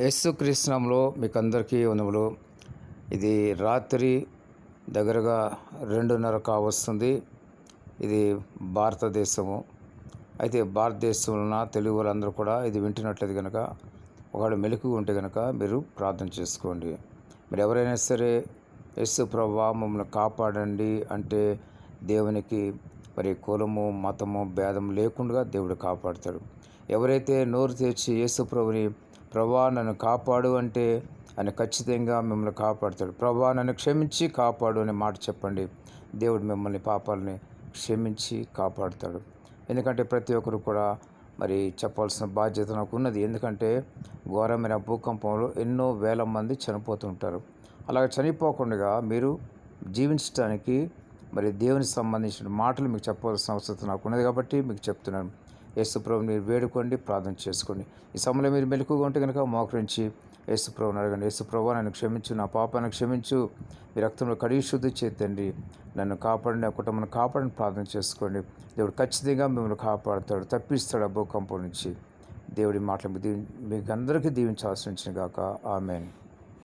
యేసు కృష్ణంలో మీకు అందరికీ వందములు. ఇది రాత్రి దగ్గరగా రెండున్నర కావస్తుంది ఇది భారతదేశము. అయితే భారతదేశంలో ఉన్న తెలుగు వాళ్ళందరూ కూడా ఇది వింటున్నట్లయితే కనుక ఒకవేళ మెలకు ఉంటే కనుక మీరు ప్రార్థన చేసుకోండి. మీరు ఎవరైనా సరే యేసు ప్రభా మమ్మల్ని కాపాడండి అంటే దేవునికి మరి కులము మతము భేదం లేకుండా దేవుడు కాపాడతాడు. ఎవరైతే నోరు తెచ్చి యేసు ప్రభుని ప్రభా నన్ను కాపాడు అంటే ఆయన ఖచ్చితంగా మిమ్మల్ని కాపాడుతాడు. ప్రభా నన్ను క్షమించి కాపాడు అనే మాట చెప్పండి. దేవుడు మిమ్మల్ని పాపాలని క్షమించి కాపాడుతాడు. ఎందుకంటే ప్రతి ఒక్కరు కూడా మరి చెప్పాల్సిన బాధ్యత నాకు ఉన్నది. ఎందుకంటే ఘోరమైన భూకంపంలో ఎన్నో వేల మంది చనిపోతుంటారు. అలాగే చనిపోకుండా మీరు జీవించడానికి మరి దేవునికి సంబంధించిన మాటలు మీకు చెప్పవలసిన అవసరం నాకు ఉన్నది కాబట్టి మీకు చెప్తున్నాను. యేసుప్రభు మీరు వేడుకోండి ప్రార్థన చేసుకోండి. ఈ సమయంలో మీరు మెలకుగా ఉంటే కనుక మోకరించి యేసుప్రభుని అడగండి. యేసుప్రభు నన్ను క్షమించు నా పాపాన్ని క్షమించు. మీ రక్తంలో కడిగి శుద్ధి చేతండి నన్ను కాపాడండి నా కుటుంబాన్ని కాపాడని ప్రార్థన చేసుకోండి. దేవుడు ఖచ్చితంగా మిమ్మల్ని కాపాడుతాడు తప్పిస్తాడు ఆ భూకంపం నుంచి. దేవుడి మాటలు దీవి మీకు అందరికీ దీవించాల్సి వచ్చింది కాక ఆమెను.